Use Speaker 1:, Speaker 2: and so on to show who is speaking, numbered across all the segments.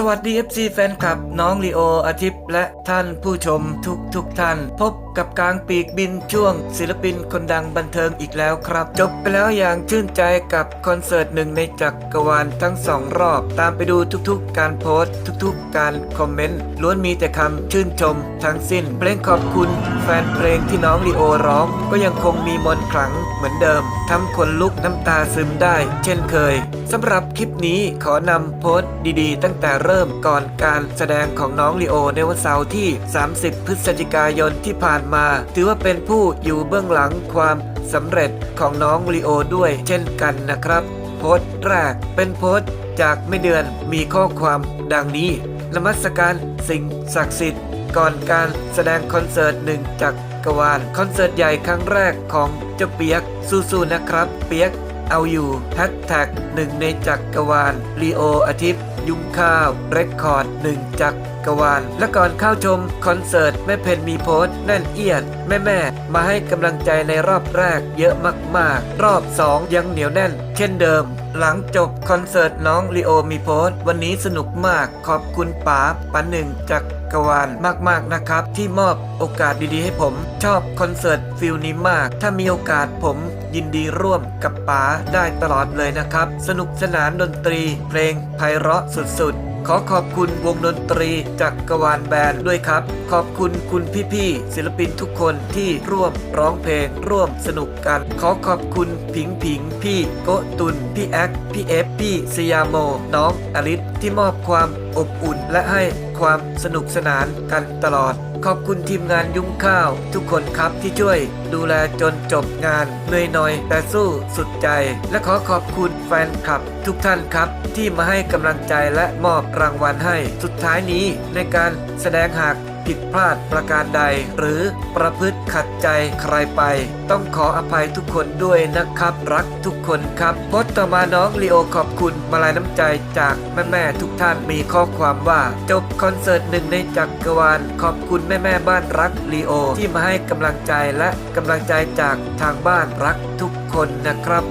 Speaker 1: สวัสดี FC แฟนคลับ น้องลีโออาทิตย์และท่านผู้ชมทุกทุกท่าน พบกับกลางปีกบินช่วง ศิลปินคนดังบันเทิงอีกแล้วครับ จบไปแล้วอย่างชื่นใจกับคอนเสิร์ตหนึ่งในจักรวาลทั้งสองรอบ ตามไปดูทุกๆ การโพสต์ ทุกๆ การคอมเมนต์ล้วนมีแต่คำชื่นชม ทั้งสิ้นเพลงขอบคุณ แฟนเพลงที่น้องลีโอร้อง ก็ยังคงมีมนต์ขลังเหมือนเดิมทำคนลุกน้ำตาซึมได้ เช่นเคย สำหรับคลิปนี้ขอนำโพสต์ดีๆ ตั้งแต่เริ่มก่อนการแสดงของน้องลีโอในวันเสาร์ที่ 30 พฤศจิกายนที่ผ่านมา ถือว่าเป็นผู้อยู่เบื้องหลังความสำเร็จของน้องลีโอด้วยเช่นกันนะครับ โพสต์แรกเป็นโพสต์จากไม่เดือนมีข้อความดังนี้นมัสการสิ่งศักดิ์สิทธิ์ก่อนการแสดงคอนเสิร์ตหนึ่งจากกวาลคอนเสิร์ตใหญ่ครั้งแรกของเจ้าเปียกสู้ๆนะครับ เปียก เอาอยู่แฮชแท็กหนึ่งในจักรวาลลีโออาทิตย์ ยุงข้าวเรคคอร์ดหนึ่งจักรวาลและก่อนเข้าชมคอนเสิร์ตแม่เพนมีโพสต์แน่นเอียด แม่แม่ๆมาให้กำลังใจในรอบแรกเยอะมากๆ รอบ 2 ยังเหนียวแน่น เช่นเดิม หลังจบคอนเสิร์ตน้องลีโอมีโพสต์วันนี้สนุกมากขอบคุณป๋าปันหนึ่งจาก กวาลมากๆนะครับ ที่มอบโอกาสดีๆ ให้ผม ชอบคอนเสิร์ตฟิลนี้มาก ถ้ามีโอกาสผมยินดีร่วมกับป๋าได้ตลอดเลยนะครับ สนุกสนานดนตรี เพลงไพเราะสุดๆขอขอบคุณวงดนตรีจากกวาลแบนด์ด้วยครับ ขอบคุณคุณพี่ๆศิลปินทุกคนที่ร่วมร้องเพลงร่วมสนุกกัน ขอขอบคุณผิงผิงพี่โกตุนพี่แอคพี่เอฟพี่สยามโม น้องอลิสที่มอบความอบอุ่นและให้ความสนุกสนานกันตลอด ขอบคุณทีมงานยุ้งข้าว ทุกคนครับที่ช่วยดูแลจนจบงานเหนื่อยหน่อย แต่สู้สุดใจ และขอขอบคุณแฟนคลับ ทุกท่านครับ ที่มาให้กำลังใจและมอบรางวัลให้ สุดท้ายนี้ในการแสดงหาก ผิดพลาดประการใด หรือประพฤติขัดใจใครไป ต้องขออภัยทุกคนด้วยนะครับ รักทุกคนครับพสต์ต่อมาน้องลีโอขอบคุณมาลายน้ำใจจากแม่ๆทุกท่านมีข้อความว่า จบคอนเสิร์ตหนึ่งในจักรวาลขอบคุณแม่ๆบ้านรักลีโอที่มาให้กำลังใจและกำลังใจจากทางบ้านรักทุกคนนะครับ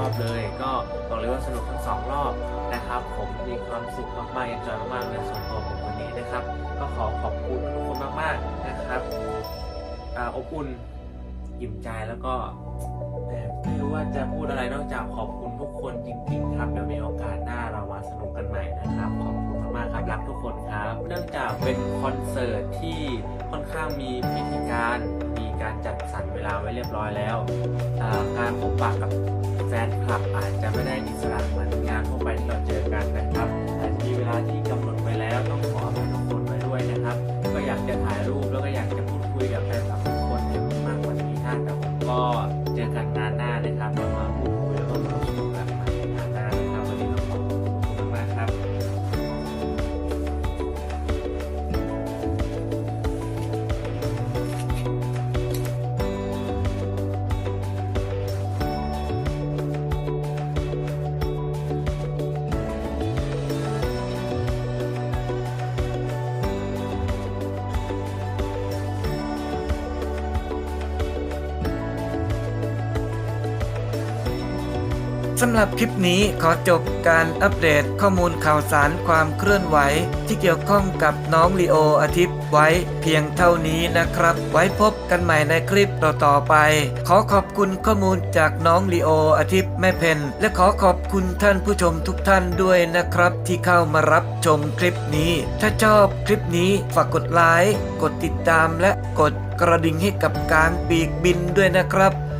Speaker 2: องรอบเลย ก็บอกเลยว่าสนุกทั้งสองรอบนะครับ ผมมีความสุขมากๆเอ็นจอยมากๆในส่วนตัวผมวันนี้นะครับ ก็ขอขอบคุณทุกคนมากๆนะครับอาอบอุ่นอิ่มใจแล้วก็แต่ไม่รู้ว่าจะพูดอะไรนอกจากขอบคุณทุกคนจริง ๆ ครับเดี๋ยวมีโอกาส รับรักทุกคนครับ เนื่องจากเป็นคอนเสิร์ตที่ค่อนข้างมีพิธีการมีการจัดสรรเวลาไว้เรียบร้อยแล้ว การพบปะกับแฟนคลับอาจจะไม่ได้อิสระเหมือนงานทั่วไปที่เราเจอกันนะครับ
Speaker 1: สำหรับคลิปนี้ขอจบการอัปเดตข้อมูลข่าวสารความเคลื่อนไหว ที่เกี่ยวข้องกับน้องลีโออาทิตย์ไว้เพียงเท่านี้นะครับ ไว้พบกันใหม่ในคลิปต่อๆไป ขอขอบคุณข้อมูลจากน้องลีโออาทิตย์แม่เพนและขอขอบคุณท่านผู้ชมทุกท่านด้วยนะครับ ที่เข้ามารับชมคลิปนี้ ถ้าชอบคลิปนี้ฝากกดไลค์กดติดตามและกดกระดิ่งให้กับการปีกบินด้วยนะครับ